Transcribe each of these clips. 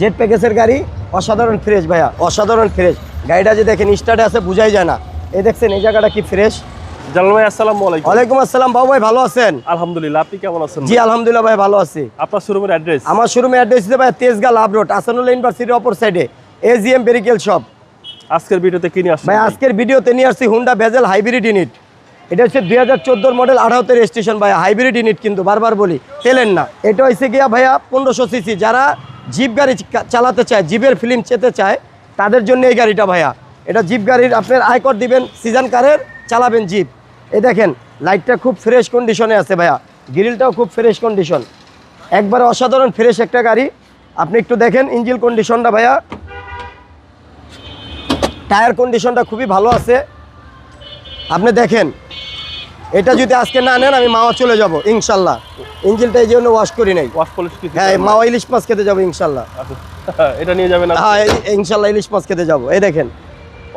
Jet প্যাকেজের গাড়ি অসাধারণ ফ্রেশ ভাইয়া অসাধারণ ফ্রেশ। গাড়িটা যে দেখেন স্টার্টে আছে বুঝাই যায় না। এই দেখছেন এই জায়গাটা কি ফ্রেশ? জালাল ভাই আসসালামু আলাইকুম। ওয়ালাইকুম আসসালাম বাবু ভাই ভালো আছেন? আলহামদুলিল্লাহ আপনি কেমন আছেন জি আলহামদুলিল্লাহ ভাই ভালো আছি। আপনার শোরুমের অ্যাড্রেস আমার অ্যাড্রেস দিতে ভাই তেজগাঁ লাভ রোড আসানুল্লাহ ইউনিভার্সিটির অপর সাইডে এজিএম বেরিকেল শপ আজকের ভিডিওতে কি নিয়ে আসছেন ভাই আজকের ভিডিওতে নিয়ে আসছি হুন্ডা ভেজেল হাইব্রিড ইউনিট এটা হচ্ছে দুই হাজার চোদ্দোর মডেল আঠারোতে রেজিস্ট্রেশন ভাই হাইব্রিড ইউনিট কিন্তু বারবার বলি তেলেন না। এটা হচ্ছে গিয়া ভাইয়া পনেরোশো সিসি যারা জিপ গাড়ি চালাতে চায়, জিপের ফিল্ম চেতে চায়, তাদের জন্য এই গাড়িটা ভাইয়া। এটা জিপ গাড়ির আপনার আয়কর দিবেন সিজন কারের চালাবেন জিপ। এই দেখেন লাইটটা খুব ফ্রেশ কন্ডিশনে আছে ভাইয়া। গ্রিলটাও খুব ফ্রেশ কন্ডিশন একবারে অসাধারণ ফ্রেশ একটা গাড়ি। আপনি একটু দেখেন ইঞ্জিল কন্ডিশনটা ভাইয়া। টায়ার কন্ডিশনটা খুবই ভালো আছে। আপনি দেখেন, এটা যদি আজকে না নেন, আমি মাওয়া চলে যাব, ইনশাল্লাহ। ইঞ্জিনটা এই জন্য ওয়াশ করি নাই। ওয়াশ পলিশ কি হ্যাঁ মাওয়া ইলিশ মাছ খেতে যাব ইনশাল্লাহ। আচ্ছা, এটা নিয়ে যাবেন? হ্যাঁ ইনশাল্লাহ ইলিশ মাছ খেতে যাব। এই দেখেন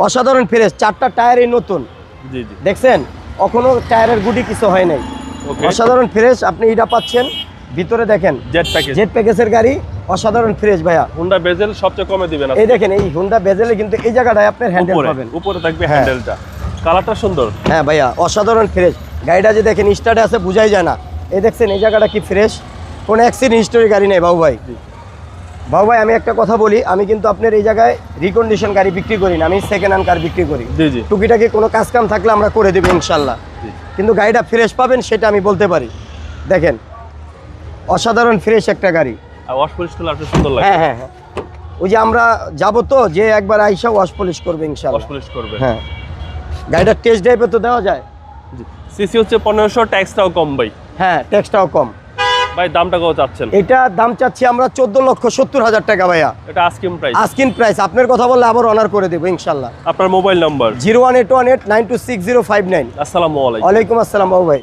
অসাধারণ ফ্রেশ চারটা টায়ারই নতুন। জি জি। দেখছেন? এখনও টায়ারের গুটি কিছু হয় নাই। অসাধারণ ফ্রেশ আপনি এটা পাচ্ছেন। ভিতরে দেখেন জেট প্যাকেজ জেট প্যাকেজের গাড়ি অসাধারণ ফ্রেশ ভাইয়া। হুন্ডা বেজেল সবচেয়ে কমে দিবেন এই দেখেন এই হুন্ডা বেজেলে কিন্তু এই জায়গাটায় আপনার হ্যান্ডেল পাবেন। উপরে থাকবে হ্যাঁ। হ্যান্ডেলটা কালারটা সুন্দর। হ্যাঁ ভাইয়া অসাধারণ ফ্রেশ গাড়িটা যে দেখেন স্টার্টে আছে বুঝাই যায় না। এই দেখছেন এই জায়গাটা কি ফ্রেশ কোনো অ্যাক্সিডেন্ট হিস্টোরি গাড়ি নেই বাবু ভাই। বাবু ভাই আমি একটা কথা বলি আমি কিন্তু আপনার এই জায়গায় রিকন্ডিশন গাড়ি বিক্রি করি না আমি সেকেন্ড হ্যান্ড কার বিক্রি করি। টুকিটাকি কোনো কাজ কাম থাকলে আমরা করে দেবো ইনশাল্লাহ। কিন্তু গাড়িটা ফ্রেশ পাবেন সেটা আমি বলতে পারি। দেখেন অসাধারণ ফ্রেশ একটা গাড়ি। ওয়াশ পলিশ করলে আপনি সুন্দর লাগে। হ্যাঁ হ্যাঁ হ্যাঁ। ওই যে আমরা যাব তো যে একবার আইসা ওয়াশ পলিশ করবে ওয়াশ ইনশাল্লাহ পলিশ করবে। হ্যাঁ। গাড়িটার টেস্ট ড্রাইভে তো দেওয়া যায়। সিসি হচ্ছে পনেরোশো ট্যাক্সটাও কম ভাই। হ্যাঁ ট্যাক্সটাও কম। ভাই দামটা কত চাচ্ছেন। এটা দাম চাচ্ছি আমরা চোদ্দ লক্ষ সত্তর হাজার টাকা ভাইয়া। এটা আস্কিম প্রাইস আস্কিন প্রাইস আপনার কথা বললে আবার অনার করে দেবো ইনশাল্লাহ। আপনার mobile number zero one eight one eight nine two six zero five nine. আসসালামু আলাইকুম। আসসালাম ভাই।